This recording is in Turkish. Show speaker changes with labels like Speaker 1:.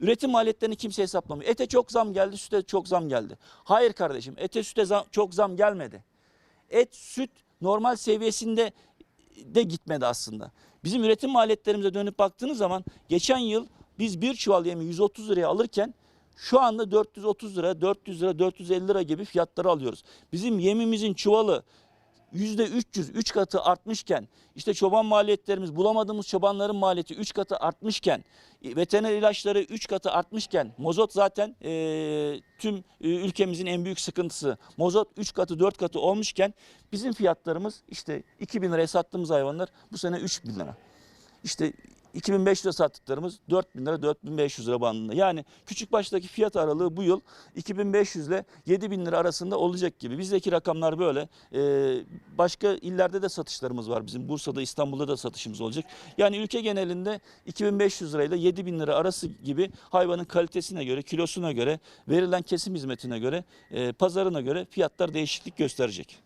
Speaker 1: Üretim maliyetlerini kimse hesaplamıyor. Ete çok zam geldi, süte çok zam geldi. Hayır kardeşim, ete süte zam- çok zam gelmedi. Et, süt normal seviyesinde de gitmedi aslında. Bizim üretim maliyetlerimize dönüp baktığınız zaman geçen yıl biz bir çuval yemi 130 liraya alırken şu anda 430 lira, 400 lira, 450 lira gibi fiyatları alıyoruz. Bizim yemimizin çuvalı %300, 3 katı artmışken, işte çoban maliyetlerimiz, bulamadığımız çobanların maliyeti 3 katı artmışken, veteriner ilaçları 3 katı artmışken, mozot zaten e, tüm e, ülkemizin en büyük sıkıntısı. Mozot 3 katı 4 katı olmuşken bizim fiyatlarımız işte 2000 liraya sattığımız hayvanlar bu sene 3000 lira. İşte 2500 lira sattıklarımız 4000 lira 4500 lira bandında. Yani küçük baştaki fiyat aralığı bu yıl 2500 ile 7000 lira arasında olacak gibi. Bizdeki rakamlar böyle. Ee, başka illerde de satışlarımız var bizim. Bursa'da, İstanbul'da da satışımız olacak. Yani ülke genelinde 2500 lirayla 7000 lira arası gibi hayvanın kalitesine göre, kilosuna göre, verilen kesim hizmetine göre, e, pazarına göre fiyatlar değişiklik gösterecek.